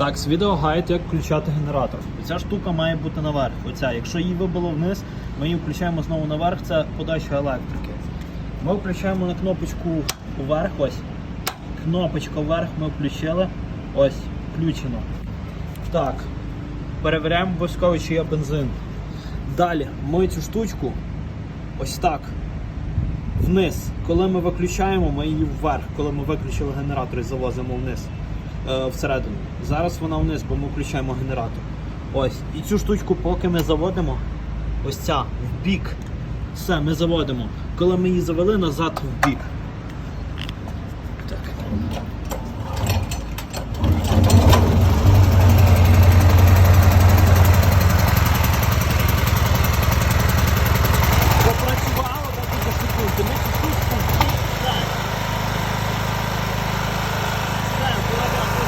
Так, з відеогайд, як включати генератор. Ця штука має бути наверх. Оця. Якщо її вибило вниз, ми її включаємо знову наверх, це подача електрики. Ми включаємо на кнопочку вверх, ось. Кнопочка вверх ми включили. Ось, включено. Так. Перевіряємо обов'язково, чи є бензин. Далі ми цю штучку ось так. Вниз. Коли ми виключаємо, ми її вверх. Коли ми виключили генератор і завозимо вниз всередину. Зараз вона вниз, бо ми включаємо генератор. Ось. І цю штучку, поки ми заводимо, ось ця в бік. Все, ми заводимо. Коли ми її завели, назад в бік. Так. Попрацювало декілька секунд, і ми цю штучку все. Все, кладемо.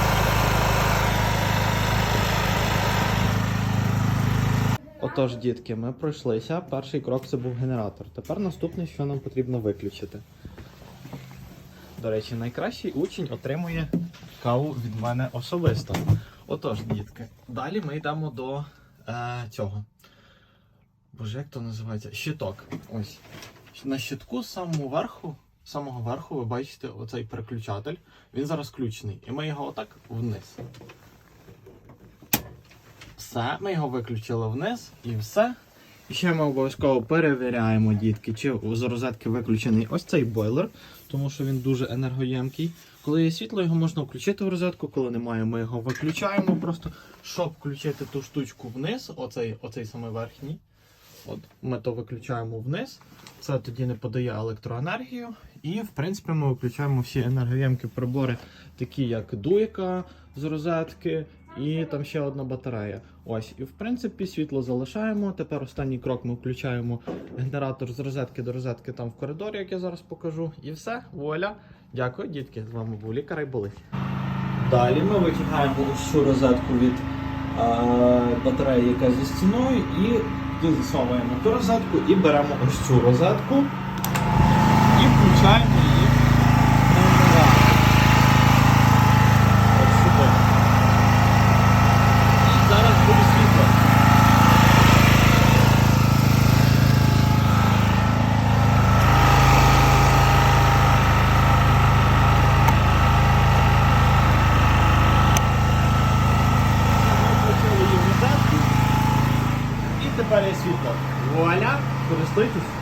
Отож, дітки, ми пройшлися. Перший крок це був генератор. Тепер наступне, що нам потрібно виключити. До речі, найкращий учень отримує каву від мене особисто. Отож, дітки, далі ми йдемо до е, цього. Боже, як то називається? Щиток. Ось. На щитку з самого верху, самого верху ви бачите оцей переключатель. Він зараз включений. І ми його отак вниз. Все, ми його виключили вниз і все. І ще ми обов'язково перевіряємо, дітки, чи з розетки виключений ось цей бойлер, тому що він дуже енергоємкий. Коли є світло, його можна включити в розетку, коли немає, ми його виключаємо просто, щоб включити ту штучку вниз, оцей, оцей самий верхній. От ми то виключаємо вниз. Це тоді не подає електроенергію. І, в принципі, ми виключаємо всі енергоємкі прибори, такі як дуйка з розетки, і там ще одна батарея. Ось, і в принципі світло залишаємо. Тепер останній крок ми включаємо генератор з розетки до розетки там в коридорі, як я зараз покажу. І все, вуаля. Дякую, дітки. З вами був лікар і болить. Далі ми витягаємо ось цю розетку від е, батареї, яка зі стіною, і засовуємо ту розетку і беремо ось цю розетку і включаємо Імперія світла. Вуаля! Користуйтесь!